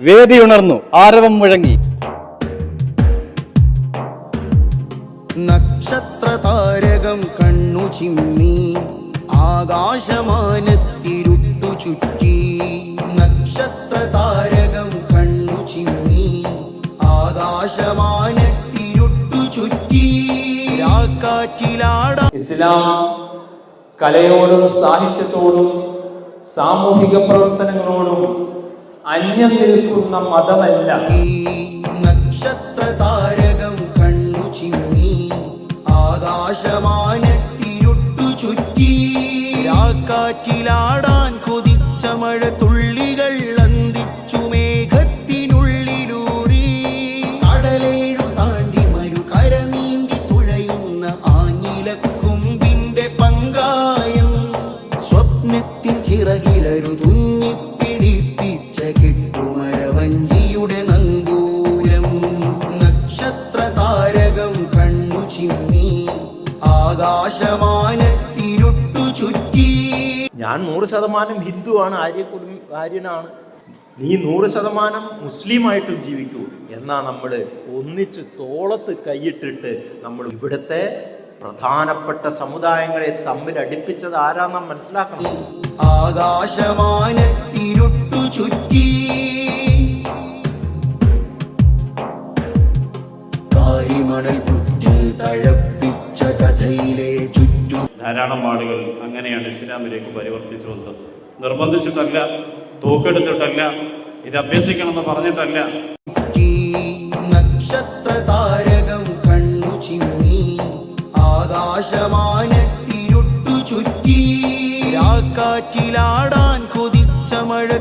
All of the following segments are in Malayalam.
വേദിയുണർന്നു ആരവം മുഴങ്ങി. നക്ഷത്ര താരകം കണ്ണു ചിമ്മി ആകാശമാനത്തിരുട്ടു ചുറ്റി. നക്ഷത്ര താരകം കണ്ണു ചിമ്മി ആകാശമാനത്തിരുട്ടു ചുറ്റി. രാക്കാറ്റിലാട. ഇസ്ലാം കലയോടും സാഹിത്യത്തോടും സാമൂഹിക പ്രവർത്തനങ്ങളോടും അന്യം നിൽക്കുന്ന മതമല്ല. നക്ഷത്ര താരകം കണ്ണു ചിമ്മി ആകാശമാനത്തിരുട്ടു ചുറ്റി രാക്കാറ്റിലാടാൻ ഞാൻ നൂറ് ശതമാനം ഹിന്ദുവാണ് ആര്യ കുടും ആര്യനാണ്. നീ നൂറ് ശതമാനം മുസ്ലിമായിട്ടും ജീവിക്കൂ. എന്നാ നമ്മൾ ഒന്നിച്ച് തോളത്ത് കൈയിട്ടിട്ട് നമ്മൾ ഇവിടുത്തെ പ്രധാനപ്പെട്ട സമുദായങ്ങളെ തമ്മിൽ അടുപ്പിച്ചത് ആരാന്ന് മനസ്സിലാക്കണം? ആകാശമാനത്തിരുട്ടു ചുറ്റി. കാരിമണൽ പുറ്റ് ചുറ്റു ധാരാളം ആളുകൾ അങ്ങനെയാണ് ഇസ്ലാമിലേക്ക് പരിവർത്തിച്ചു വന്നത് നിർബന്ധിച്ചിട്ടല്ല തൂക്കെടുത്തിട്ടല്ല ഇത് അഭ്യസിക്കണമെന്ന് പറഞ്ഞിട്ടല്ല. താരകം ആകാശമാനത്തിരുട്ടു ചുറ്റി. രാക്കാറ്റിലാടാൻ കൊതിച്ച മഴ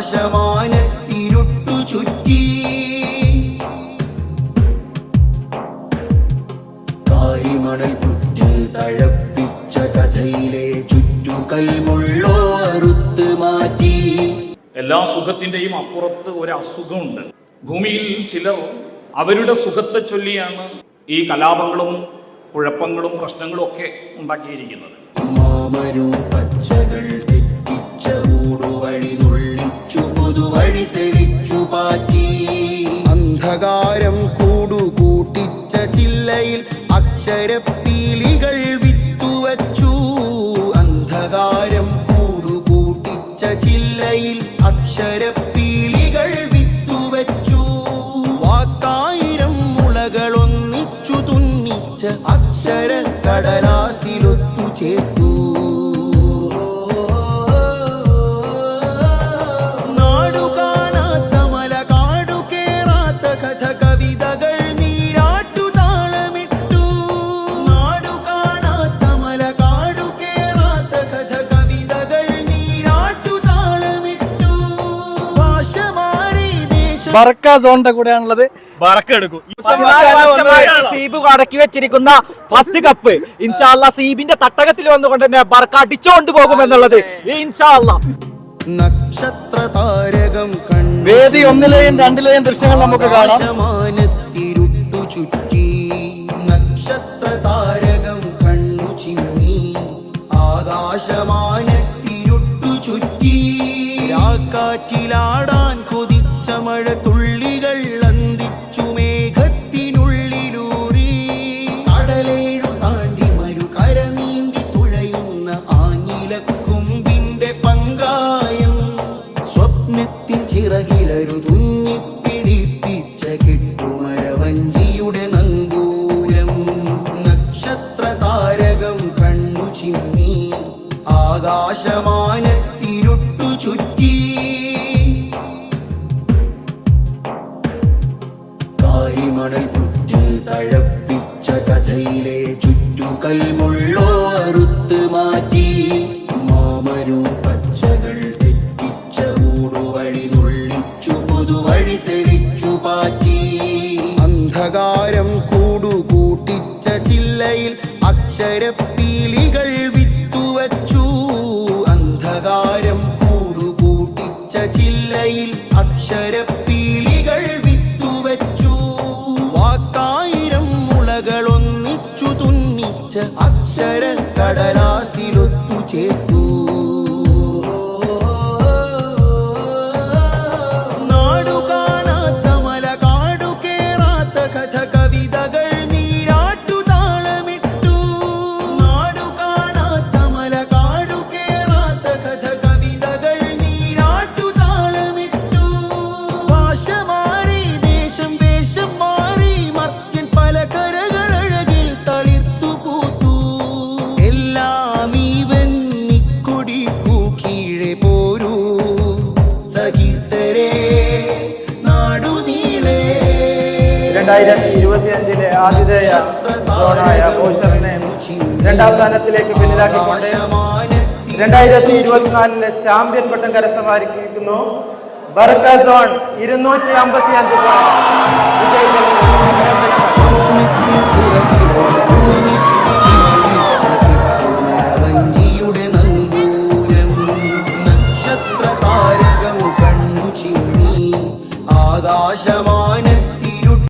ആകാശമാനത്തിരുട്ടു ചുറ്റി. കാരിമണൽ പുറ്റ് തഴപ്പിച്ച കഥയിലെ ചുറ്റുകൽ മുള്ളോ അറുത്ത് മാറ്റി. എല്ലാ സുഖത്തിന്റെയും അപ്പുറത്ത് ഒരു അസുഖമുണ്ട്. ഭൂമിയിൽ ചിലർ അവരുടെ സുഖത്തെ ചൊല്ലിയാണ് ഈ കലാപങ്ങളും കുഴപ്പങ്ങളും പ്രശ്നങ്ങളും ഒക്കെ ഉണ്ടാക്കിയിരിക്കുന്നത്. മാമരു അക്ഷരപ്പീലികൾ വിത്തുവച്ചു. അന്ധകാരം കൂടുകൂട്ടിച്ച ചില്ലയിൽ അക്ഷരപ്പീലികൾ വിത്തുവച്ചു. വാക്കായിരം മുളകളൊന്നിച്ചു തുന്നിച്ച അക്ഷര കടലാസിലൊത്തു ചേർത്തു. നാടുകാണാത്ത മല കാടു കേറാത്ത കഥ ബർക്ക സോണിന്റെ കൂടെയാണുള്ളത്. സീബ് അടക്കി വെച്ചിരിക്കുന്ന ഫസ്റ്റ് കപ്പ്. ഇൻഷാല്ല സീബിന്റെ തട്ടകത്തിൽ വന്നുകൊണ്ട് തന്നെ ബർക്ക അടിച്ചുകൊണ്ട് പോകുമെന്നുള്ളത്. ഇൻഷാല്ല നക്ഷത്ര താരകം വേദി ഒന്നിലെയും രണ്ടിലെയും ദൃശ്യങ്ങൾ നമുക്ക് കാണാം. ആകാശമാനത്തിരുട്ടു ചുറ്റി. നക്ഷത്ര താരകം കണ്ണു ചിമ്മി. ആകാശമാനത്തിരുട്ടു ചുറ്റി. രാക്കാറ്റിലാടാൻ കാരിമണൽ ബുദ്ധി തഴപ്പിച്ച കഥയിലെ ചുറ്റുകൽ മുള്ളോ അറുത്ത് മാറ്റി. മാമരു പച്ചകൾ തെറ്റിച്ച ഊടുവഴി നുള്ളിച്ചു പുതുവഴി തെളിച്ചു പാറ്റി. അന്ധകാരം കൂടുകൂട്ടിച്ച ചില്ല ചില്ലയിൽ അക്ഷരപ്പീലികൾ മുളകളൊന്നിച്ചു തുന്നിച്ച അക്ഷര കടലാസിലൊത്തു ചേർത്തു രണ്ടായിരത്തി ഇരുപത്തി അഞ്ചിലെ ആതിഥേയ സോണായ ബോഷറിനെ രണ്ടാം സ്ഥാനത്തിലേക്ക് പിന്നിലാക്കിക്കൊണ്ട് രണ്ടായിരത്തി ഇരുപത്തിനാലിലെ ചാമ്പ്യൻ പട്ടം കരസ്ഥമായിരിക്കുന്നു ബർക്ക സോൺ ഇരുന്നൂറ്റി അമ്പത്തി അഞ്ച്